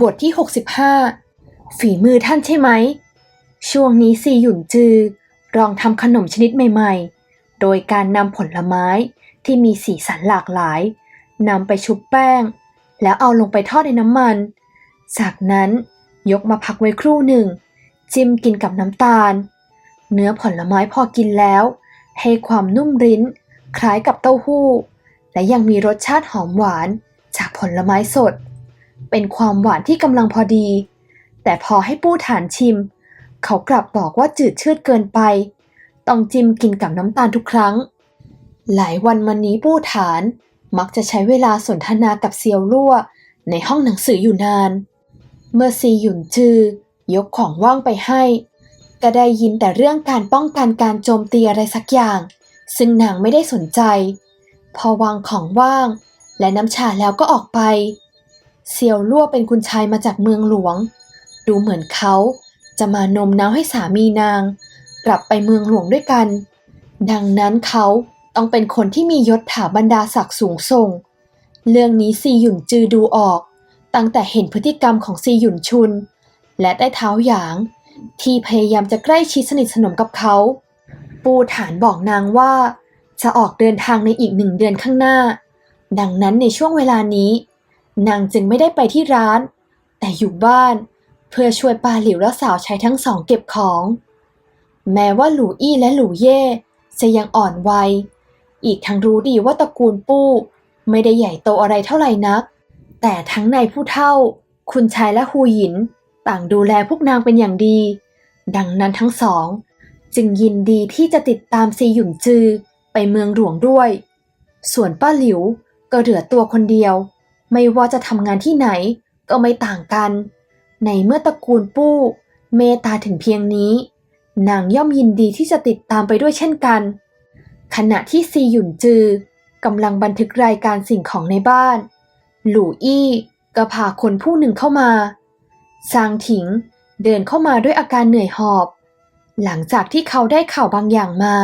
บทที่ 65 ฝีมือท่านใช่ไหม ช่วงนี้ซีหยุ่นจือลองทำขนมชนิดใหม่ ๆ โดยการนำผลไม้ที่มีสีสันหลากหลายนำไปชุบแป้ง แล้วเอาลงไปทอดในน้ำมัน จากนั้นยกมาพักไว้ครู่หนึ่ง จิ้มกินกับน้ำตาล เนื้อผลไม้พอกินแล้ว ให้ความนุ่มริ้น คล้ายกับเต้าหู้ และยังมีรสชาติหอมหวานจากผลไม้สด เป็นความหวานที่กำลังพอดี แต่พอให้ปู้ฐานชิม เขากลับบอกว่าจืดชืดเกินไป ต้องจิ้มกินกับน้ำตาลทุกครั้ง หลายวันมานี้ปู้ฐานมักจะใช้เวลาสนทนากับเซียวลั่ว ในห้องหนังสืออยู่นาน เมื่อซีหยุนจือยกของว่างไปให้ ก็ได้ยินแต่เรื่องการป้องกันการโจมตีอะไรสักอย่าง ซึ่งนางไม่ได้สนใจ พอวางของว่าง และน้ำชาแล้วก็ออกไป เซียวลั่วเป็นคุณชายมาจากเมืองหลวง ดูเหมือนเขาจะมานมน้าวให้สามีนาง กลับไปเมืองหลวงด้วยกัน ดังนั้นเขาต้องเป็นคนที่มียศถาบรรดาศักดิ์สูงส่ง เรื่องนี้ซีหยุ่นจือดูออก ตั้งแต่เห็นพฤติกรรมของซีหยุ่นชุน และได้เท้าหยาง ที่พยายามจะใกล้ชิดสนิทสนมกับเขา ปูฐานบอกนางว่า จะออกเดินทางในอีกหนึ่งเดือนข้างหน้า ดังนั้นในช่วงเวลานี้ นางจึงไม่ได้ไปที่ร้าน แต่อยู่บ้าน เพื่อช่วยปาหลิวและสาวใช้ทั้งสองเก็บของ แม้ว่าหลูอี้และหลูเย่จะยังอ่อนวัย อีกทั้งรู้ดีว่าตระกูลปู้ ไม่ได้ใหญ่โตอะไรเท่าไหร่นัก แต่ทั้งในผู้เฒ่า คุณชายและฮูหยิน ต่างดูแลพวกนางเป็นอย่างดี ดังนั้นทั้งสอง จึงยินดีที่จะติดตามซีหยุ่นจือไปเมืองหลวงด้วย ส่วนป้าหลิวก็เหลือตัวคนเดียว ไม่ว่าจะทำงานที่ไหนก็ไม่ต่างกัน ในเมื่อตระกูลปู้ เมตตาถึงเพียงนี้ นางย่อมยินดีที่จะติดตามไปด้วยเช่นกัน ขณะที่ซีหยุนจือกำลังบันทึกรายการสิ่งของในบ้าน หลู่อี้ก็พาคนผู้หนึ่งเข้ามาซางถิงเดินเข้ามาด้วยอาการเหนื่อยหอบ หลังจากที่เขาได้ข่าวบางอย่างมา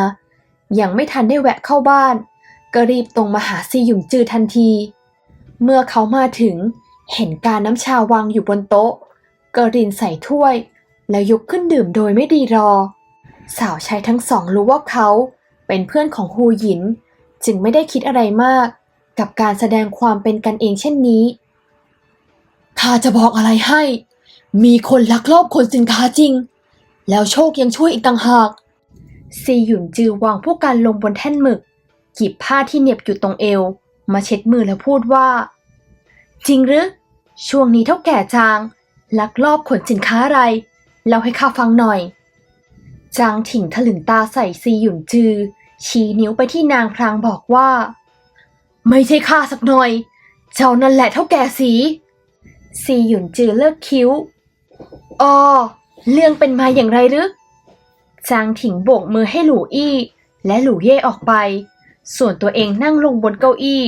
ยังไม่ทันได้แวะเข้าบ้าน ก็รีบตรงมาหาซีหยุนจือทันที เมื่อเขามาถึงเห็นการน้ำชาวางอยู่บนโต๊ะก็รินใส่ถ้วย แล้วยกขึ้นดื่มโดยไม่ดีรอ สาวใช้ทั้งสองรู้ว่าเขาเป็นเพื่อนของฮูหยิน จึงไม่ได้คิดอะไรมาก กับการแสดงความเป็นกันเองเช่นนี้ข้าจะบอกอะไรให้ มีคนลักลอบขนสินค้าจริง แล้วโชคยังช่วยอีกต่างหาก ซีหยุนจือวางผู้กันลงบนแท่นหมึกหยิบผ้าที่เหน็บอยู่ตรงเอว มาเช็ดมือแล้วพูดว่า จริงหรือ ช่วงนี้เท่าแก่จาง ลักลอบขนสินค้าอะไรเล่าให้ข้าฟังหน่อย จางถิงถลึงตาใส่ซีหยุนจือ ชี้นิ้วไปที่นางพลางบอกว่า ไม่ใช่ข้าสักหน่อย เจ้านั่นแหละเท่าแก่สีซีหยุนจือเลิกคิ้วอ๋อเรื่องเป็นมาอย่างไรหรือจางถิงโบกมือให้หลู่อี้ และหลู่เย่ออกไป ส่วนตัวเองนั่งลงบนเก้าอี้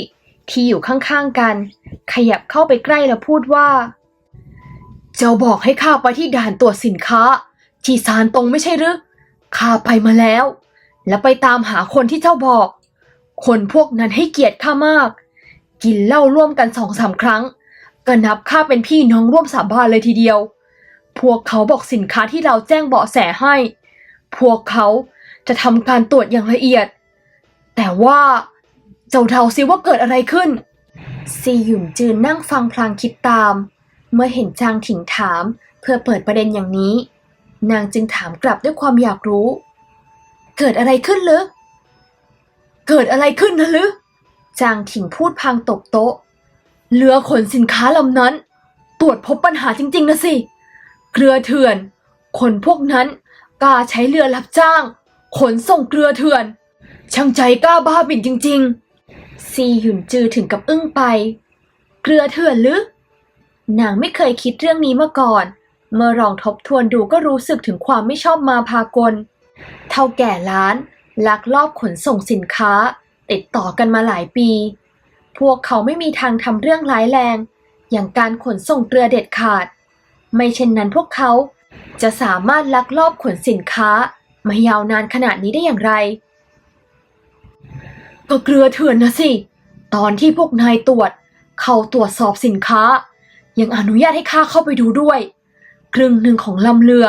ที่อยู่ข้างๆกัน ขยับเข้าไปใกล้แล้วพูดว่า เจ้าบอกให้ข้าไปที่ด่านตรวจสินค้า ที่ซานตรงไม่ใช่หรือข้าไปมาแล้ว แล้วไปตามหาคนที่เจ้าบอก คนพวกนั้นให้เกียรติข้ามาก กินเหล้าร่วมกันสองสามครั้ง ก็นับข้าเป็นพี่น้องร่วมสาบานเลยทีเดียว พวกเขาบอกสินค้าที่เราแจ้งเบาะแสให้ พวกเขาจะทำการตรวจอย่างละเอียด แต่ว่าเจ้าเดาซิว่าเกิดอะไรขึ้น ซีหยุ่นจืนนั่งฟังพลางคิดตาม เมื่อเห็นจางถิงถามเพื่อเปิดประเด็นอย่างนี้ นางจึงถามกลับด้วยความอยากรู้ เกิดอะไรขึ้นหรือเกิดอะไรขึ้นนะหรือจางถิงพูดพางตบโต๊ะ เรือขนสินค้าลำนั้น ตรวจพบปัญหาจริง ๆนะสิ เกลือเถื่อน คนพวกนั้นกล้าใช้เรือรับจ้าง ขนส่งเกลือเถื่อน ช่างใจกล้าบ้าบิ่นจริง ๆ ซีหยุนจือถึงกับอึ้งไป เกลือเถื่อนหรือนางไม่เคยคิดเรื่องนี้มาก่อน เมื่อลองทบทวนดูก็รู้สึกถึงความไม่ชอบมาพากล เท่าแก่ร้าน ลักลอบขนส่งสินค้า ติดต่อกันมาหลายปี พวกเขาไม่มีทางทำเรื่องร้ายแรง อย่างการขนส่งเกลือเด็ดขาด ไม่เช่นนั้นพวกเขาจะสามารถลักลอบขนสินค้ามายาวนานขนาดนี้ได้อย่างไร ก็เกลือเถื่อนนะสิ ตอนที่พวกนายตรวจ เขาตรวจสอบสินค้า ยังอนุญาตให้ข้าเข้าไปดูด้วย ครึ่งหนึ่งของลำเรือ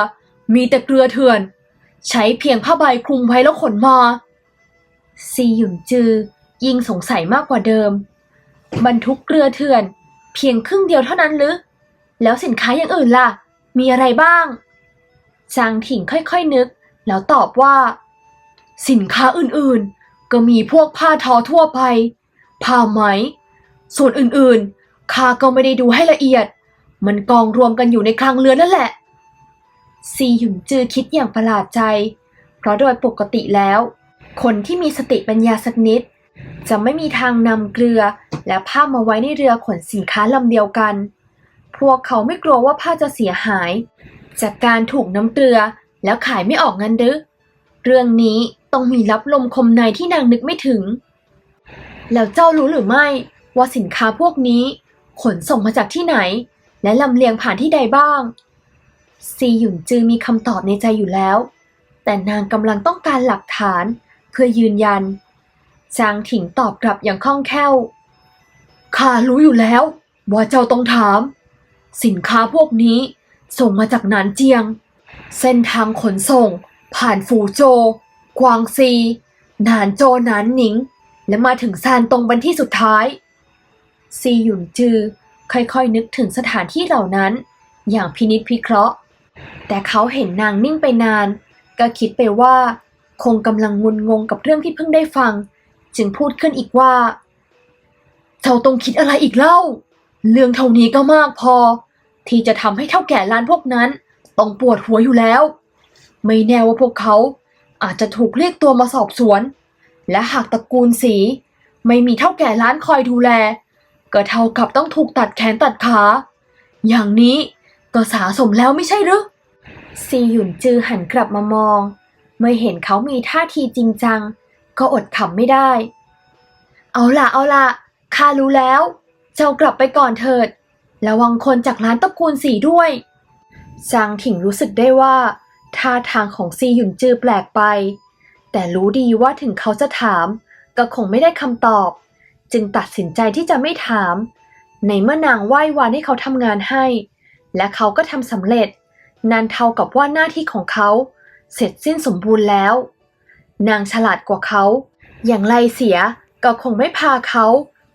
มีแต่เกลือเถื่อน ใช้เพียงผ้าใบคลุมไว้แล้วขนมาซีหยุนจือ ยิ่งสงสัยมากกว่าเดิม บรรทุกเกลือเถื่อน เพียงครึ่งเดียวเท่านั้นหรือ แล้วสินค้าอย่างอื่นล่ะ มีอะไรบ้าง จางถิ่งค่อยๆนึก แล้วตอบว่า สินค้าอื่นๆ ก็มีพวกผ้าทอทั่วไป ผ้าไหม ส่วนอื่นๆ ข้าก็ไม่ได้ดูให้ละเอียด มันกองรวมกันอยู่ในคลังเรือนนั่นแหละ ซีหยุนจือคิดอย่างประหลาดใจ เพราะโดยปกติแล้ว คนที่มีสติปัญญาสักนิด จะไม่มีทางนำเกลือและผ้ามาไว้ในเรือขนสินค้าลำเดียวกัน พวกเขาไม่กลัวว่าผ้าจะเสียหาย จากการถูกน้ำเกลือแล้วขายไม่ออกงั้นหรือเรื่องนี้ ต้องมีรับลมคมในที่นางนึกไม่ถึง แล้วเจ้ารู้หรือไม่ว่าสินค้าพวกนี้ ขนส่งมาจากที่ไหน และลำเลียงผ่านที่ใดบ้าง ซีหยุนจือมีคำตอบในใจอยู่แล้ว แต่นางกำลังต้องการหลักฐานเพื่อยืนยัน จางถิงตอบกลับอย่างคล่องแคล่วข้ารู้อยู่แล้ว ว่าเจ้าต้องถาม สินค้าพวกนี้ส่งมาจากหนานเจียง เส้นทางขนส่ง ผ่านฟูโจ กวางซี หนานโจหนานหนิง และมาถึงซานตรงเป็นที่สุดท้าย ซีหยุนจือ ค่อยๆนึกถึงสถานที่เหล่านั้น อย่างพินิจพิเคราะห์ แต่เขาเห็นนางนิ่งไปนาน ก็คิดไปว่า คงกำลังงุนงงกับเรื่องที่เพิ่งได้ฟัง จึงพูดขึ้นอีกว่า เจ้าต้องคิดอะไรอีกเล่า เรื่องเท่านี้ก็มากพอ ที่จะทำให้เท่าแก่ร้านพวกนั้น ต้องปวดหัวอยู่แล้ว ไม่แน่ว่าพวกเขา อาจจะถูกเรียกตัวมาสอบสวน และหากตระกูลสี ไม่มีเท่าแก่ร้านคอยดูแล ก็เท่ากับต้องถูกตัดแขนตัดขา อย่างนี้ก็สาสมแล้วไม่ใช่หรือซีหยุนจือหันกลับมามอง เมื่อเห็นเขามีท่าทีจริงจัง ก็อดขำไม่ได้ เอาล่ะเอาล่ะข้ารู้แล้ว เจ้ากลับไปก่อนเถิด ระวังคนจากร้านตระกูลสีด้วยจางถิงรู้สึกได้ว่า ท่าทางของซีหยุนจือแปลกไป แต่รู้ดีว่าถึงเขาจะถาม ก็คงไม่ได้คำตอบ จึงตัดสินใจที่จะไม่ถาม ในเมื่อนางไหว้วานให้เขาทำงานให้ และเขาก็ทำสำเร็จ นั่นเท่ากับว่าหน้าที่ของเขา เสร็จสิ้นสมบูรณ์แล้ว นางฉลาดกว่าเขา อย่างไรเสียก็คงไม่พาเขา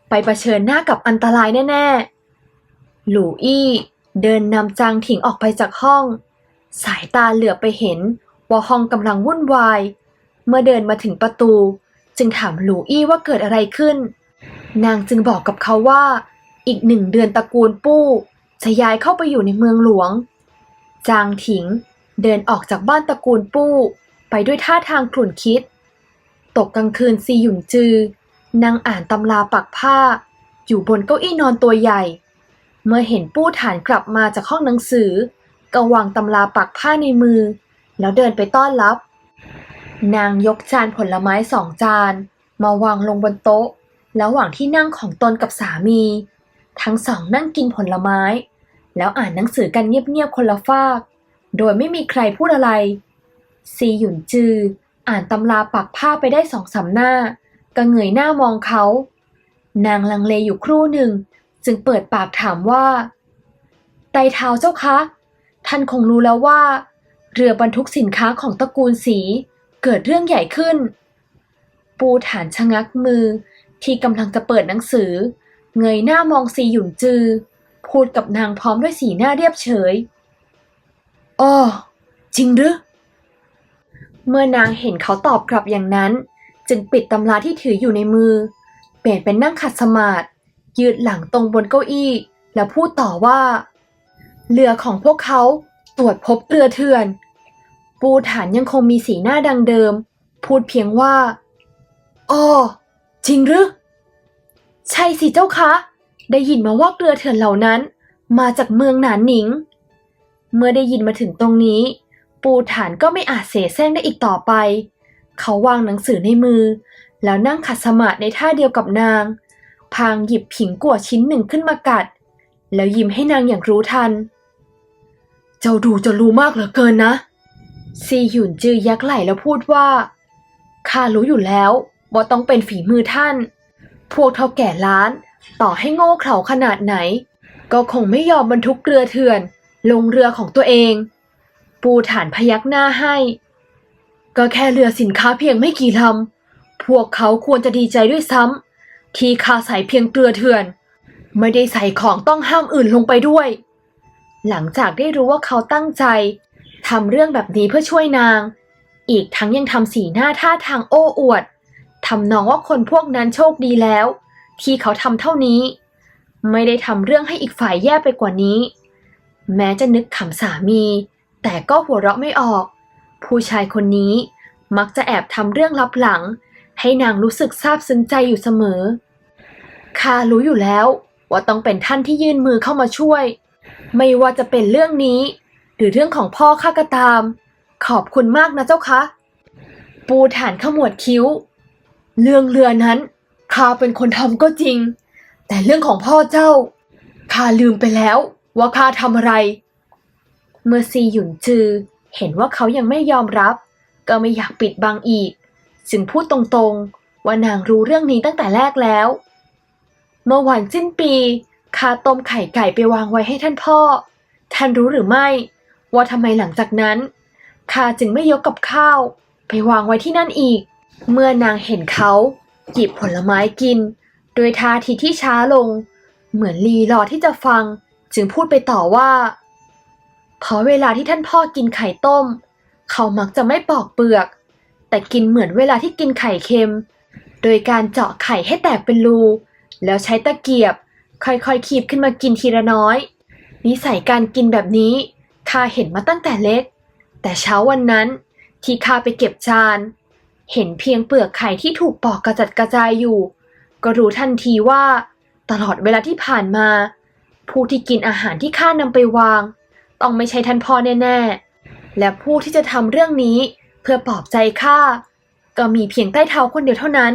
ไปเผชิญหน้ากับอันตรายแน่ ๆ หลู่อี้เดินนำจางถิงออกไปจากห้อง สายตาเหลือบไปเห็นว่าห้องกำลังวุ่นวาย เมื่อเดินมาถึงประตู จึงถามหลู่อี้ว่าเกิดอะไรขึ้น นางจึงบอกกับเขาว่า อีกหนึ่งเดือนตระกูลปู้จะย้ายเข้าไปอยู่ในเมืองหลวง จางถิงเดินออกจากบ้านตระกูลปู้ ไปด้วยท่าทางขลุ่นคิด ตกกลางคืนซีหยุนจือนั่งอ่านตำราปักผ้า อยู่บนเก้าอี้นอนตัวใหญ่ เมื่อเห็นปู้ฐานกลับมาจากห้องหนังสือ ก็วางตำราปักผ้าในมือ แล้วเดินไปต้อนรับ นางยกจานผลไม้สองจาน มาวางลงบนโต๊ะ ระหว่างที่นั่งของตนกับสามี ทั้งสองนั่งกินผลไม้ แล้วอ่านหนังสือกันเงียบๆคนละฟาก โดยไม่มีใครพูดอะไร ซีหยุนจือ อ่านตำราปักผ้าไปได้สองสามหน้า ก็เงยหน้ามองเขา นางลังเลอยู่ครู่หนึ่ง จึงเปิดปากถามว่าไตเท้าเจ้าคะ ท่านคงรู้แล้วว่า เรือบรรทุกสินค้าของตระกูลสีเกิดเรื่องใหญ่ขึ้น ปูฐานชะงักมือที่กำลังจะเปิดหนังสือ เงยหน้ามองซีหยุนจือ พูดกับนางพร้อมด้วยสีหน้าเรียบเฉยอ้อจริงหรือเมื่อนางเห็นเขาตอบกลับอย่างนั้น จึงปิดตำราที่ถืออยู่ในมือ เปลี่ยนเป็นนั่งขัดสมาธิยืดหลังตรงบนเก้าอี้ แล้วพูดต่อว่า เรือของพวกเขาตรวจพบเรือเถื่อน ปูฐานยังคงมีสีหน้าดังเดิม พูดเพียงว่าอ้อจริงหรือ ใช่สิเจ้าคะ ได้ยินมาว่าเรือเถื่อนเหล่านั้น มาจากเมืองหนานหนิง เมื่อได้ยินมาถึงตรงนี้ ปูฐานก็ไม่อาจเสแสร้งได้อีกต่อไป เขาวางหนังสือในมือ แล้วนั่งขัดสมาธิในท่าเดียวกับนาง พางหยิบผิงกัวชิ้นหนึ่งขึ้นมากัด แล้วยิ้มให้นางอย่างรู้ทัน เจ้าดูจะรู้มากเหลือเกินนะ ซีหยุนจือยักไหล่แล้วพูดว่า ข้ารู้อยู่แล้วว่าต้องเป็นฝีมือท่าน พวกเท่าแก่ล้าน ต่อให้โง่เขลาขนาดไหน ก็คงไม่ยอมบรรทุกเรือเถื่อน ลงเรือของตัวเอง ปูฐานพยักหน้าให้ ก็แค่เรือสินค้าเพียงไม่กี่ลำ พวกเขาควรจะดีใจด้วยซ้ำที่ข้าใส่เพียงเกลือเถื่อน ไม่ได้ใส่ของต้องห้ามอื่นลงไปด้วย หลังจากได้รู้ว่าเขาตั้งใจทำเรื่องแบบนี้เพื่อช่วยนาง อีกทั้งยังทำสีหน้าท่าทางโอ้อวดทำนองว่าคนพวกนั้นโชคดีแล้ว ที่เขาทำเท่านี้ ไม่ได้ทำเรื่องให้อีกฝ่ายแย่ไปกว่านี้ แม้จะนึกขำสามี แต่ก็หัวเราะไม่ออก ผู้ชายคนนี้มักจะแอบทำเรื่องลับหลัง ให้นางรู้สึกซาบซึ้งใจอยู่เสมอข้ารู้อยู่แล้วว่าต้องเป็นท่านที่ยื่นมือเข้ามาช่วย ไม่ว่าจะเป็นเรื่องนี้ หรือเรื่องของพ่อข้าก็ตาม ขอบคุณมากนะเจ้าคะ ปูฐานขมวดคิ้ว เรื่องเรือนั้นข้าเป็นคนทำก็จริง แต่เรื่องของพ่อเจ้าข้าลืมไปแล้ว ว่าข้าทำอะไร เมื่อซีหยุนจือ เห็นว่าเขายังไม่ยอมรับ ก็ไม่อยากปิดบังอีก จึงพูดตรงๆ ว่านางรู้เรื่องนี้ตั้งแต่แรกแล้ว เมื่อวันสิ้นปี ข้าต้มไข่ไก่ไปวางไว้ให้ท่านพ่อ ท่านรู้หรือไม่ ว่าทำไมหลังจากนั้นข้าจึงไม่ยกกับข้าว ไปวางไว้ที่นั่นอีก เมื่อนางเห็นเขาหยิบผลไม้กิน โดยท่าทีที่ช้าลง เหมือนลีรอที่จะฟัง จึงพูดไปต่อว่าเพราะเวลาที่ท่านพ่อกินไข่ต้ม เขามักจะไม่ปอกเปลือก แต่กินเหมือนเวลาที่กินไข่เค็ม โดยการเจาะไข่ให้แตกเป็นรู แล้วใช้ตะเกียบ ค่อยๆคีบขึ้นมากินทีละน้อย นิสัยการกินแบบนี้ข้าเห็นมาตั้งแต่เล็ก แต่เช้าวันนั้นที่ข้าไปเก็บจาน เห็นเพียงเปลือกไข่ที่ถูกปอกกระจัดกระจายอยู่ ก็รู้ทันทีว่า ตลอดเวลาที่ผ่านมา ผู้ที่กินอาหารที่ข้านำไปวาง ต้องไม่ใช่ท่านพ่อแน่ๆ และผู้ที่จะทำเรื่องนี้เพื่อปลอบใจข้าก็มีเพียงใต้เท้าคนเดียวเท่านั้น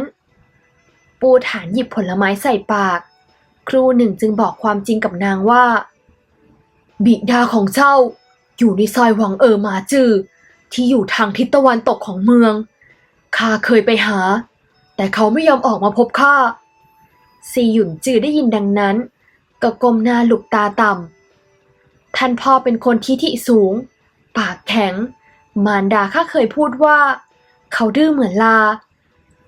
ปูฐานหยิบผลไม้ใส่ปาก ครูหนึ่งจึงบอกความจริงกับนางว่า บิดาของเจ้า อยู่ในซอยหวังเออหมาจือ ที่อยู่ทางทิศตะวันตกของเมืองข้าเคยไปหา แต่เขาไม่ยอมออกมาพบข้าซีหยุนจือได้ยินดังนั้น ก็ก้มหน้าหลุกตาต่ำท่านพ่อเป็นคนที่ที่สูง ปากแข็ง มารดาข้าเคยพูดว่า เขาดื้อเหมือนลา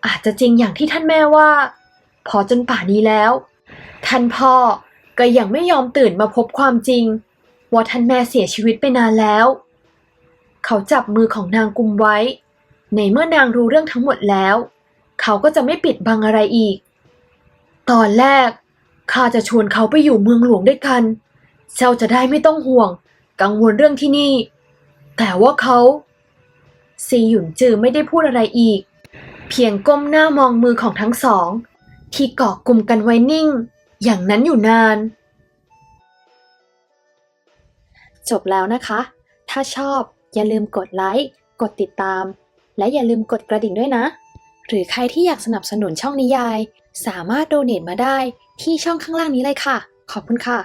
อาจจะจริงอย่างที่ท่านแม่ว่า พอจนป่านี้แล้ว ท่านพ่อก็ยังไม่ยอมตื่นมาพบความจริง ว่าท่านแม่เสียชีวิตไปนานแล้ว เขาจับมือของนางกุมไว้ ในเมื่อนางรู้เรื่องทั้งหมดแล้ว เขาก็จะไม่ปิดบังอะไรอีก ตอนแรกข้าจะชวนเขาไปอยู่เมืองหลวงด้วยกัน เจ้าจะได้ไม่ต้องห่วง กังวลเรื่องที่นี่ แต่ว่าเขาซีหยุนจือไม่ได้พูดอะไรอีก เพียงก้มหน้ามองมือของทั้งสอง ที่เกาะกลุ่มกันไว้นิ่ง อย่างนั้นอยู่นาน จบแล้วนะคะ ถ้าชอบอย่าลืมกดไลค์ กดติดตาม และอย่าลืมกดกระดิ่งด้วยนะ หรือใครที่อยากสนับสนุนช่องนิยาย สามารถโดเนทมาได้ที่ช่องข้างล่างนี้เลยค่ะ ขอบคุณค่ะ